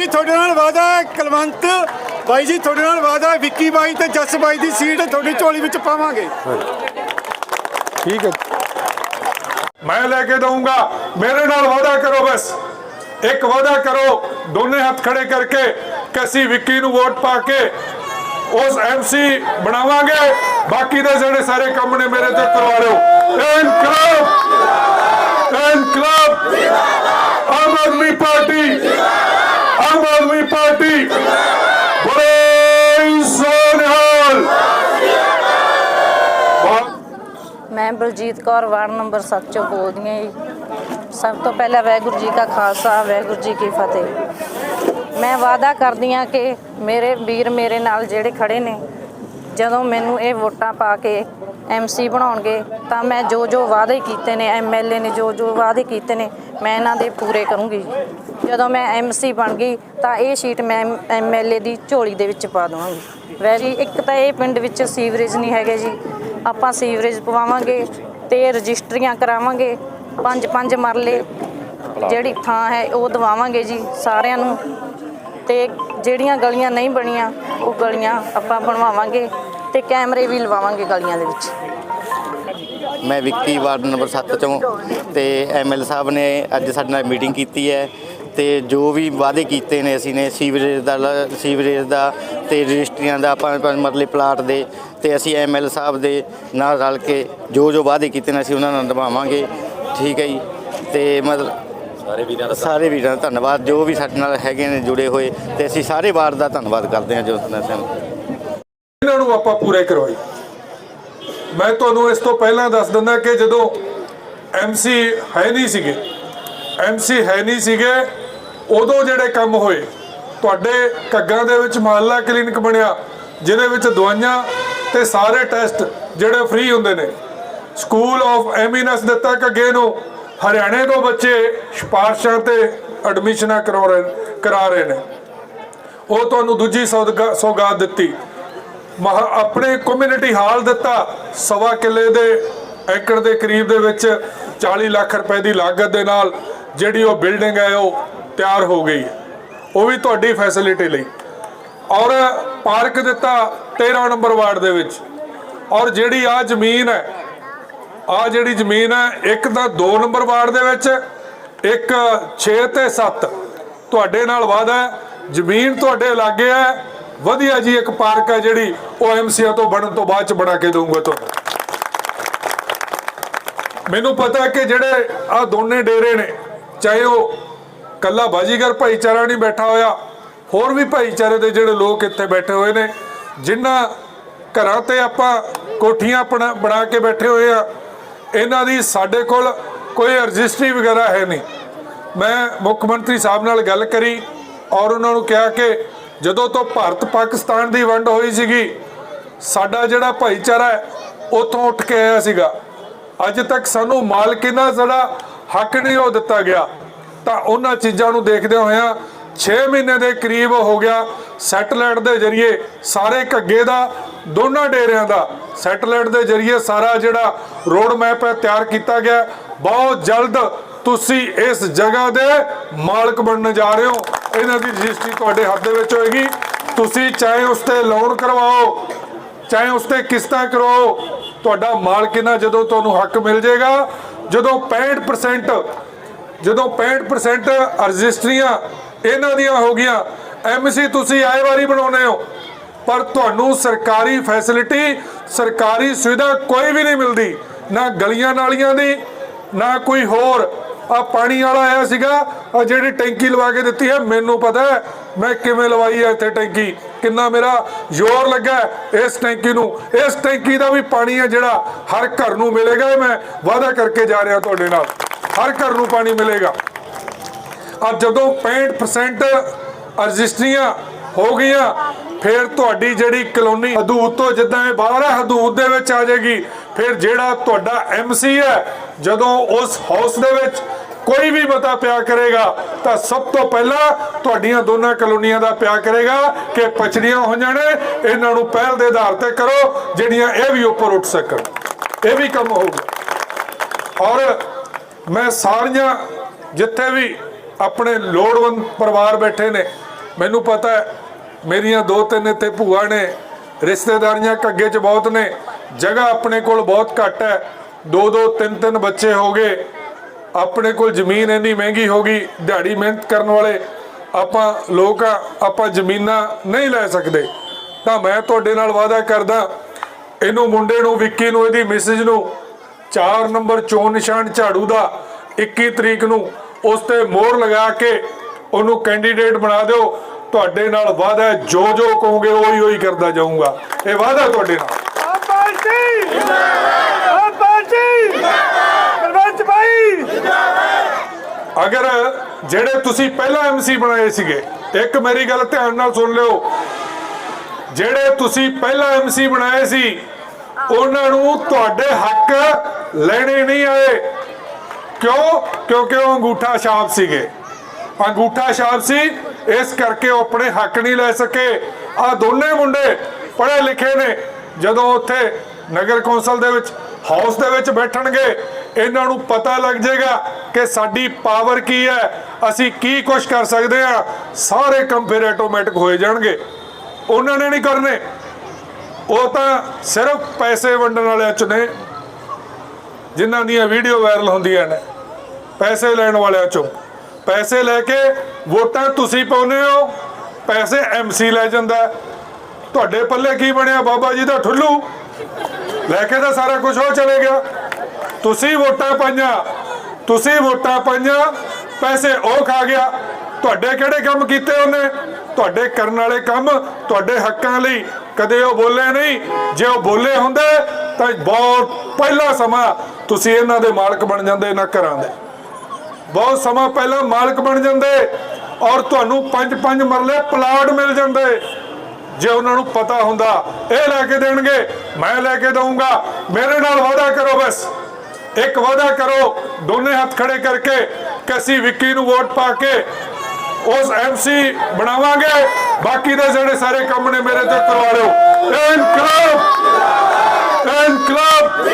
ਜੀ ਤੁਹਾਡੇ ਨਾਲ ਵਾਦਾ ਹੈ ਕਲਵੰਤ। ਬਾਈ ਜੀ ਤੁਹਾਡੇ ਨਾਲ ਵਾਦਾ ਹੈ ਵਿੱਕੀ ਬਾਈ ਤੇ ਜੱਸ ਬਾਈ ਦੀ ਸੀਟ ਤੁਹਾਡੀ ਝੋਲੀ ਵਿੱਚ ਪਾਵਾਂਗੇ। ਠੀਕ ਹੈ। ਮੈਂ ਲੈ ਕੇ ਦਊਂਗਾ। ਮੇਰੇ ਨਾਲ ਵਾਅਦਾ ਕਰੋ ਬਸ। ਇੱਕ ਵਾਅਦਾ ਕਰੋ ਦੋਨੇ ਹੱਥ ਖੜੇ ਕਰਕੇ ਕਿ ਅਸੀਂ ਵਿੱਕੀ ਨੂੰ ਵੋਟ ਪਾ ਕੇ ਉਸ ਐਮਸੀ ਬਣਾਵਾਂਗੇ। ਬਾਕੀ ਦੇ ਜਿਹੜੇ ਸਾਰੇ ਕੰਮ ਨੇ ਮੇਰੇ ਤੇ ਕਰਵਾ ਲਿਓ। ਇਨਕਲਾਬ ਇਨਕਲਾਬ ਮੈਂ ਬਲਜੀਤ ਕੌਰ, ਵਾਰਡ ਨੰਬਰ 7 ਚੋਂ ਬੋਲਦੀ ਹਾਂ ਜੀ। ਸਭ ਤੋਂ ਪਹਿਲਾਂ ਵਾਹਿਗੁਰੂ ਜੀ ਕਾ ਖਾਲਸਾ, ਵਾਹਿਗੁਰੂ ਜੀ ਕੀ ਫਤਿਹ। ਮੈਂ ਵਾਅਦਾ ਕਰਦੀ ਹਾਂ ਕਿ ਮੇਰੇ ਵੀਰ ਮੇਰੇ ਨਾਲ ਜਿਹੜੇ ਖੜੇ ਨੇ, ਜਦੋਂ ਮੈਨੂੰ ਇਹ ਵੋਟਾਂ ਪਾ ਕੇ ਐਮਸੀ ਬਣਾਉਣਗੇ, ਤਾਂ ਮੈਂ ਜੋ ਜੋ ਵਾਅਦੇ ਕੀਤੇ ਨੇ ਐਮਐਲਏ ਨੇ ਜੋ ਜੋ ਵਾਅਦੇ ਕੀਤੇ ਨੇ, ਮੈਂ ਇਹਨਾਂ ਦੇ ਪੂਰੇ ਕਰੂੰਗੀ। ਜਦੋਂ ਮੈਂ ਐਮਸੀ ਬਣ ਗਈ, ਤਾਂ ਇਹ ਸੀਟ ਮੈਂ ਐਮਐਲਏ ਦੀ ਝੋਲੀ ਦੇ ਵਿੱਚ ਪਾ ਦਵਾਂਗੀ। ਵੈਰੀ ਇੱਕ ਤਾਂ ਇਹ ਪਿੰਡ ਵਿੱਚ ਸੀਵਰੇਜ ਨਹੀਂ ਹੈਗੇ ਜੀ। ਆਪਾਂ ਸੀਵਰੇਜ ਪਵਾਵਾਂਗੇ ਤੇ ਰਜਿਸਟਰੀਆਂ ਕਰਾਵਾਂਗੇ, ਪੰਜ ਪੰਜ ਮਰਲੇ ਜਿਹੜੀ ਥਾਂ ਹੈ, ਉਹ ਦਵਾਵਾਂਗੇ ਜੀ ਸਾਰਿਆਂ ਨੂੰ। ਤੇ ਜਿਹੜੀਆਂ ਗਲੀਆਂ ਨਹੀਂ ਬਣੀਆਂ, ਉਹ ਗਲੀਆਂ ਆਪਾਂ ਬਣਵਾਵਾਂਗੇ। ਤੇ ਕੈਮਰੇ ਵੀ ਲਵਾਵਾਂਗੇ ਗਲੀਆਂ ਦੇ ਵਿੱਚ। ਮੈਂ ਵਿੱਕੀ ਵਾਰਡ ਨੰਬਰ 7 ਚੋਂ ਤੇ ਐਮਐਲ ਸਾਹਿਬ ਨੇ ਅੱਜ ਸਾਡੇ ਨਾਲ ਮੀਟਿੰਗ ਕੀਤੀ ਹੈ ਤੇ ਜੋ ਵੀ ਵਾਅਦੇ ਕੀਤੇ ਨੇ ਅਸੀਂ ਨੇ ਸੀਵਰੇਜ ਦਾ ਸੀਵਰੇਜ ਦਾ ਤੇ ਰਜਿਸਟਰੀਆਂ ਦਾ ਪੰਜ ਪੰਜ ਮਰਲੇ ਪਲਾਟ ਦੇ ਤੇ ਅਸੀਂ ਐਮਐਲ ਸਾਹਿਬ ਦੇ ਨਾਲ ਰਲ ਕੇ ਜੋ ਜੋ ਵਾਅਦੇ ਕੀਤੇ ਨੇ ਅਸੀਂ ਉਹਨਾਂ ਨਾਲ ਨਿਭਾਵਾਂਗੇ। ਠੀਕ ਹੈ ਜੀ। ਤੇ ਮਤਲਬ ਸਾਰੇ ਵੀਰਾਂ ਦਾ ਸਾਰੇ ਵੀਰਾਂ ਦਾ ਧੰਨਵਾਦ। ਜੋ ਵੀ ਸਾਡੇ ਨਾਲ ਹੈਗੇ ਨੇ ਜੁੜੇ ਹੋਏ ਤੇ ਅਸੀਂ ਸਾਰੇ ਵਾਰਡ ਦਾ ਧੰਨਵਾਦ ਕਰਦੇ ਹਾਂ ਜੋ ਸਾਨੂੰ ਆਪਾਂ ਪੂਰੇ ਕਰਵਾਈ। ਮੈਂ ਤੁਹਾਨੂੰ ਇਸ ਤੋਂ ਪਹਿਲਾਂ ਦੱਸ ਦਿੰਦਾ ਕਿ ਜਦੋਂ ਐਮਸੀ ਹੈ ਨਹੀਂ ਸੀਗੇ ਐਮਸੀ ਹੈ ਨਹੀਂ ਸੀਗੇ, ਉਦੋਂ ਜਿਹੜੇ ਕੰਮ ਹੋਏ, ਤੁਹਾਡੇ ਘੱਗਾਂ ਦੇ ਵਿੱਚ ਮੁਹੱਲਾ ਕਲੀਨਿਕ ਬਣਿਆ, ਜਿਹਦੇ ਵਿੱਚ ਦਵਾਈਆਂ ਤੇ ਸਾਰੇ ਟੈਸਟ ਜਿਹੜੇ ਫ੍ਰੀ ਹੁੰਦੇ ਨੇ। ਸਕੂਲ ਆਫ ਐਮਿਨਸ ਦਿੱਤਾ ਘੱਗੇ ਨੂੰ, ਹਰਿਆਣੇ ਤੋਂ ਬੱਚੇ ਸਿਫਾਰਸ਼ਾਂ ਤੇ ਐਡਮਿਸ਼ਨਾਂ ਕਰਵਾ ਰਹੇ ਕਰਾ ਰਹੇ ਨੇ। ਉਹ ਤੁਹਾਨੂੰ ਦੂਜੀ ਸੌਦਗਾ- ਸੌਗਾਤ ਦਿੱਤੀ। ਆਪਣੇ ਕਮਿਊਨਿਟੀ ਹਾਲ ਦਿੱਤਾ। ਸਵਾ ਕਿੱਲੇ ਦੇ ਏਕੜ ਦੇ ਕਰੀਬ ਦੇ ਵਿੱਚ 40 ਲੱਖ ਰੁਪਏ ਦੀ ਲਾਗਤ ਦੇ ਨਾਲ ਜਿਹੜੀ ਉਹ ਬਿਲਡਿੰਗ ਹੈ, ਉਹ ਤਿਆਰ ਹੋ ਗਈ ਹੈ। ਉਹ ਵੀ ਤੁਹਾਡੀ ਫੈਸਿਲਿਟੀ ਲਈ। ਔਰ ਪਾਰਕ ਦਿੱਤਾ 13 ਨੰਬਰ ਵਾਰਡ ਦੇ ਵਿੱਚ। ਔਰ ਜਿਹੜੀ ਆ ਜ਼ਮੀਨ ਹੈ, ਆ ਜਿਹੜੀ ਜ਼ਮੀਨ ਹੈ, ਇੱਕ ਤਾਂ 2 ਨੰਬਰ ਵਾਰਡ ਦੇ ਵਿੱਚ, ਇੱਕ 6 ਤੇ 7 ਤੁਹਾਡੇ ਨਾਲ ਵਾਅਦਾ ਹੈ, ਜ਼ਮੀਨ ਤੁਹਾਡੇ ਲਾਗੇ ਹੈ ਵਧੀਆ ਜੀ, ਇੱਕ ਪਾਰਕ ਹੈ ਜਿਹੜੀ ਉਹ ਐਮਸੀਆ ਤੋਂ ਬਣਨ ਤੋਂ ਬਾਅਦ ਚ ਬਣਾ ਕੇ ਦਊਂਗਾ ਤੁਹਾਨੂੰ। ਮੈਨੂੰ ਪਤਾ ਹੈ ਕਿ ਜਿਹੜੇ ਆ ਦੋਨੇ ਡੇਰੇ ਨੇ, ਚਾਹੇ ਉਹ ਕੱਲਾ ਬਾਜੀਗਰ ਭਾਈਚਾਰਾ ਨਹੀਂ ਬੈਠਾ ਹੋਇਆ, ਹੋਰ ਵੀ ਭਾਈਚਾਰੇ ਦੇ ਜਿਹੜੇ ਲੋਕ ਇੱਥੇ ਬੈਠੇ ਹੋਏ ਨੇ, ਜਿਨ੍ਹਾਂ ਘਰਾਂ ਤੇ ਆਪਾਂ ਕੋਠੀਆਂ ਬਣਾ ਬਣਾ ਕੇ ਬੈਠੇ ਹੋਏ ਆ, ਇਹਨਾਂ ਦੀ ਸਾਡੇ ਕੋਲ ਕੋਈ ਰਜਿਸਟਰੀ ਵਗੈਰਾ ਹੈ ਨਹੀਂ। ਮੈਂ ਮੁੱਖ ਮੰਤਰੀ ਸਾਹਿਬ ਨਾਲ ਗੱਲ ਕਰੀ ਔਰ ਉਹਨਾਂ ਨੂੰ ਕਿਹਾ ਕਿ ਜਦੋਂ ਤੋਂ ਭਾਰਤ ਪਾਕਿਸਤਾਨ ਦੀ ਵੰਡ ਹੋਈ ਸੀਗੀ, ਸਾਡਾ ਜਿਹੜਾ ਭਾਈਚਾਰਾ ਹੈ, ਉੱਥੋਂ ਉੱਠ ਕੇ ਆਇਆ ਸੀਗਾ। ਅੱਜ ਤੱਕ ਸਾਨੂੰ ਮਾਲਕੀਨਾ ਜਿਹੜਾ ਹੱਕ ਨਹੀਂ ਉਹ ਦਿੱਤਾ ਗਿਆ। ਤਾਂ ਉਹਨਾਂ ਚੀਜ਼ਾਂ ਨੂੰ ਦੇਖਦੇ ਹੋਇਆਂ 6 ਮਹੀਨੇ ਦੇ ਕਰੀਬ ਹੋ ਗਿਆ ਸੈਟਲਾਈਟ ਦੇ ਜ਼ਰੀਏ ਸਾਰੇ ਘੱਗੇ ਦਾ, ਦੋਨਾਂ ਡੇਰਿਆਂ ਦਾ ਸੈਟਲਾਈਟ ਦੇ ਜ਼ਰੀਏ ਸਾਰਾ ਜਿਹੜਾ ਰੋਡ ਮੈਪ ਹੈ ਤਿਆਰ ਕੀਤਾ ਗਿਆ। ਬਹੁਤ ਜਲਦ ਤੁਸੀਂ ਇਸ ਜਗ੍ਹਾ ਦੇ ਮਾਲਕ ਬਣਨ ਜਾ ਰਹੇ ਹੋ। ਇਹਨਾਂ ਦੀ ਰਜਿਸਟਰੀ ਤੁਹਾਡੇ ਹੱਥ ਦੇ ਵਿੱਚ ਹੋਏਗੀ। ਤੁਸੀਂ ਚਾਹੇ ਉਸ ਤੇ ਲੋਨ ਕਰਵਾਓ, ਚਾਹੇ ਉਸ ਤੇ ਕਿਸ਼ਤਾਂ ਕਰਵਾਓ, ਤੁਹਾਡਾ ਮਾਲ ਕਿੰਨਾ ਜਦੋਂ ਤੁਹਾਨੂੰ ਹੱਕ ਮਿਲ ਜਾਏਗਾ, ਜਦੋਂ 65% ਜਦੋਂ 65% ਰਜਿਸਟਰੀਆਂ ਇਹਨਾਂ ਦੀਆਂ ਹੋ ਗਈਆਂ ਐਮਸੀ ਤੁਸੀਂ ਆਏ ਵਾਰੀ ਬਣਾਉਨੇ ਹੋ। ਪਰ ਤੁਹਾਨੂੰ ਸਰਕਾਰੀ ਫੈਸਿਲਿਟੀ ਸਰਕਾਰੀ ਸੁਵਿਧਾ ਕੋਈ ਵੀ ਨਹੀਂ ਮਿਲਦੀ। ਨਾ ਗਲੀਆਂ ਨਾਲੀਆਂ ਦੀ, ਨਾ ਕੋਈ ਹੋਰ। ਆ ਪਾਣੀ ਵਾਲਾ ਆਇਆ ਸੀਗਾ ਆ ਜਿਹੜੀ ਟੈਂਕੀ ਲਵਾ ਕੇ ਦਿੱਤੀ ਹੈ, ਮੈਨੂੰ ਪਤਾ ਮੈਂ ਕਿਵੇਂ ਲਵਾਈ ਹੈ ਇੱਥੇ ਟੈਂਕੀ। ਕਿੰਨਾ ਮੇਰਾ ਜ਼ੋਰ ਲੱਗਾ ਇਸ ਟੈਂਕੀ ਨੂੰ। ਇਸ ਟੈਂਕੀ ਦਾ ਵੀ ਪਾਣੀ ਹੈ ਜਿਹੜਾ ਹਰ ਘਰ ਨੂੰ ਮਿਲੇਗਾ। ਮੈਂ ਵਾਅਦਾ ਕਰਕੇ ਜਾ ਰਿਹਾ ਤੁਹਾਡੇ ਨਾਲ। ਹਰ ਘਰ ਨੂੰ ਪਾਣੀ ਮਿਲੇਗਾ। ਔਰ ਜਦੋਂ 65% ਰਜਿਸਟਰੀਆਂ ਹੋ ਗਈਆਂ, ਫਿਰ ਤੁਹਾਡੀ ਜਿਹੜੀ ਕਲੋਨੀ ਹਦੂਦ ਤੋਂ ਜਿੱਦਾਂ ਇਹ ਬਾਹਰ ਹੈ, ਹਦੂਦ ਦੇ ਵਿੱਚ ਆ ਜਾਏਗੀ। ਫਿਰ ਜਿਹੜਾ ਤੁਹਾਡਾ ਐਮਸੀ ਹੈ, ਜਦੋਂ ਉਸ ਹਾਊਸ ਦੇ ਵਿੱਚ ਕੋਈ ਵੀ ਮਤਾ ਪਿਆ ਕਰੇਗਾ, ਤਾਂ ਸਭ ਤੋਂ ਪਹਿਲਾਂ ਤੁਹਾਡੀਆਂ ਦੋਨਾਂ ਕਲੋਨੀਆਂ ਦਾ ਪਿਆ ਕਰੇਗਾ ਕਿ ਪਛੜੀਆਂ ਹੋਈਆਂ ਨੇ ਇਹਨਾਂ ਨੂੰ ਪਹਿਲ ਦੇ ਆਧਾਰ ਤੇ ਕਰੋ, ਜਿਹੜੀਆਂ ਇਹ ਵੀ ਉੱਪਰ ਉੱਠ ਸਕਣ। ਇਹ ਵੀ ਕੰਮ ਹੋਊਗਾ। ਔਰ ਮੈਂ ਸਾਰੀਆਂ ਜਿੱਥੇ ਵੀ ਆਪਣੇ ਲੋੜਵੰਦ ਪਰਿਵਾਰ ਬੈਠੇ ਨੇ, ਮੈਨੂੰ ਪਤਾ ਹੈ, ਮੇਰੀਆਂ ਦੋ ਤਿੰਨ ਇੱਥੇ ਭੂਆ ਨੇ, ਰਿਸ਼ਤੇਦਾਰੀਆਂ ਕੱਗੇ 'ਚ ਬਹੁਤ ਨੇ, ਜਗ੍ਹਾ ਆਪਣੇ ਕੋਲ ਬਹੁਤ ਘੱਟ ਹੈ, ਦੋ ਦੋ ਤਿੰਨ ਤਿੰਨ ਬੱਚੇ ਹੋ ਗਏ ਆਪਣੇ ਕੋਲ ਜ਼ਮੀਨ ਇੰਨੀ ਮਹਿੰਗੀ ਹੋ ਗਈ, ਦਿਹਾੜੀ ਮਿਹਨਤ ਕਰਨ ਵਾਲੇ ਆਪਾਂ ਲੋਕ ਆ, ਆਪਾਂ ਜ਼ਮੀਨਾਂ ਨਹੀਂ ਲੈ ਸਕਦੇ। ਤਾਂ ਮੈਂ ਤੁਹਾਡੇ ਨਾਲ ਵਾਅਦਾ ਕਰਦਾ, ਇਹਨੂੰ ਮੁੰਡੇ ਨੂੰ, ਵਿੱਕੀ ਨੂੰ, ਇਹਦੀ ਮਿਸਿਜ ਨੂੰ 4 ਨੰਬਰ ਚੋਣ ਨਿਸ਼ਾਨ ਝਾੜੂ ਦਾ 21 ਤਰੀਕ ਨੂੰ ਉਸ ਤੇ ਮੋਹਰ ਲਗਾ ਕੇ ਉਹਨੂੰ ਕੈਂਡੀਡੇਟ ਬਣਾ ਦਿਓ। ਤੁਹਾਡੇ ਨਾਲ ਵਾਅਦਾ ਜੋ ਜੋ ਕਹੋਗੇ, ਉਹੀ ਉਹੀ ਕਰਦਾ ਜਾਊਂਗਾ। ਇਹ ਵਾਅਦਾ ਤੁਹਾਡੇ ਨਾਲ। ਅਗਰ ਜਿਹੜੇ ਤੁਸੀਂ ਪਹਿਲਾਂ ਐਮਸੀ ਬਣਾਏ ਸੀਗੇ, ਇੱਕ ਮੇਰੀ ਗੱਲ ਧਿਆਨ ਨਾਲ ਸੁਣ ਲਿਓ। ਜਿਹੜੇ ਤੁਸੀਂ ਪਹਿਲਾਂ ਐਮਸੀ ਬਣਾਏ ਸੀ, ਉਹਨਾਂ ਨੂੰ ਤੁਹਾਡੇ ਹੱਕ ਲੈਣੇ ਨਹੀਂ ਆਏ। ਕਿਉਂ? ਕਿਉਂਕਿ ਉਹ ਅੰਗੂਠਾ ਛਾਪ ਸੀਗੇ। ਅੰਗੂਠਾ ਛਾਪ ਸੀ, ਇਸ ਕਰਕੇ ਉਹ ਆਪਣੇ ਹੱਕ ਨਹੀਂ ਲੈ ਸਕੇ। ਆ ਦੋਨੇ ਮੁੰਡੇ ਪੜ੍ਹੇ ਲਿਖੇ ਨੇ। ਜਦੋਂ ਉੱਥੇ ਨਗਰ ਕੌਂਸਲ ਦੇ ਵਿੱਚ, ਹਾਊਸ ਦੇ ਵਿੱਚ ਬੈਠਣਗੇ ਇਹਨਾਂ ਨੂੰ ਪਤਾ ਲੱਗ ਜਾਏਗਾ ਕਿ ਸਾਡੀ ਪਾਵਰ ਕੀ ਹੈ। ਅਸੀਂ ਕੀ ਕੁਝ ਕਰ ਸਕਦੇ ਆ ਸਾਰੇ ਕੰਮ ਫਿਰ ਆਟੋਮੈਟਿਕ ਹੋਏ ਜਾਣਗੇ। ਉਹਨਾਂ ਨੇ ਨਹੀਂ ਕਰਨੇ। ਉਹ ਤਾਂ ਸਿਰਫ ਪੈਸੇ ਵੰਡਣ ਵਾਲਿਆਂ ਚ ਨੇ, ਜਿਨ੍ਹਾਂ ਦੀਆਂ ਵੀਡੀਓ ਵਾਇਰਲ ਹੁੰਦੀਆਂ ਨੇ। ਪੈਸੇ ਲੈਣ ਵਾਲਿਆਂ ਚੋਂ। ਪੈਸੇ ਲੈ ਕੇ ਵੋਟਾਂ ਤੁਸੀਂ ਪਾਉਂਦੇ ਹੋ। ਪੈਸੇ ਐਮਸੀ ਲੈ ਜਾਂਦਾ। ਤੁਹਾਡੇ ਪੱਲੇ ਕੀ ਬਣਿਆ ਬਾਬਾ ਜੀ ਦਾ ਠੁੱਲੂ? ਲੈ ਕੇ ਤਾਂ ਸਾਰਾ ਕੁਝ ਹੋ ਚਲੇ ਗਿਆ। ਤੁਸੀਂ ਵੋਟਾਂ ਪਾਈਆਂ। ਤੁਸੀਂ ਵੋਟਾਂ ਪਾਈਆਂ, ਪੈਸੇ ਉਹ ਖਾ ਗਿਆ। ਤੁਹਾਡੇ ਕਿਹੜੇ ਕੰਮ ਕੀਤੇ ਉਹਨੇ? ਤੁਹਾਡੇ ਕਰਨ ਵਾਲੇ ਕੰਮ, ਤੁਹਾਡੇ ਹੱਕਾਂ ਲਈ। ਕਦੇ ਉਹ ਬੋਲੇ ਨਹੀਂ। ਜੇ ਉਹ ਬੋਲੇ ਹੁੰਦੇ, ਤਾਂ ਬਹੁਤ ਪਹਿਲਾ ਸਮਾਂ ਤੁਸੀਂ ਇਹਨਾਂ ਦੇ ਮਾਲਕ ਬਣ ਜਾਂਦੇ, ਇਹਨਾਂ ਘਰਾਂ ਦੇ। ਬਹੁਤ ਸਮਾਂ ਪਹਿਲਾਂ ਮਾਲਕ ਬਣ ਜਾਂਦੇ ਔਰ ਤੁਹਾਨੂੰ ਪੰਜ ਪੰਜ ਮਰਲੇ ਪਲਾਟ ਮਿਲ ਜਾਂਦੇ। ਜੇ ਉਹਨਾਂ ਨੂੰ ਪਤਾ ਹੁੰਦਾ, ਇਹ ਲੈ ਕੇ ਦੇਣਗੇ, ਮੈਂ ਲੈ ਕੇ ਦਊਂਗਾ। ਮੇਰੇ ਨਾਲ ਵਾਅਦਾ ਕਰੋ ਬਸ। ਇੱਕ ਵਾਅਦਾ ਕਰੋ, ਦੋਨੇ ਹੱਥ ਖੜੇ ਕਰਕੇ ਕਿ ਅਸੀਂ ਵਿੱਕੀ ਨੂੰ ਵੋਟ ਪਾ ਕੇ ਉਸ ਐਮਸੀ ਬਣਾਵਾਂਗੇ। ਬਾਕੀ ਦੇ ਜਿਹੜੇ ਸਾਰੇ ਕੰਮ ਨੇ ਮੇਰੇ ਤੇ ਕਰਵਾ ਲਿਓ। ਇਨਕਲਾਬ ਇਨਕਲਾਬ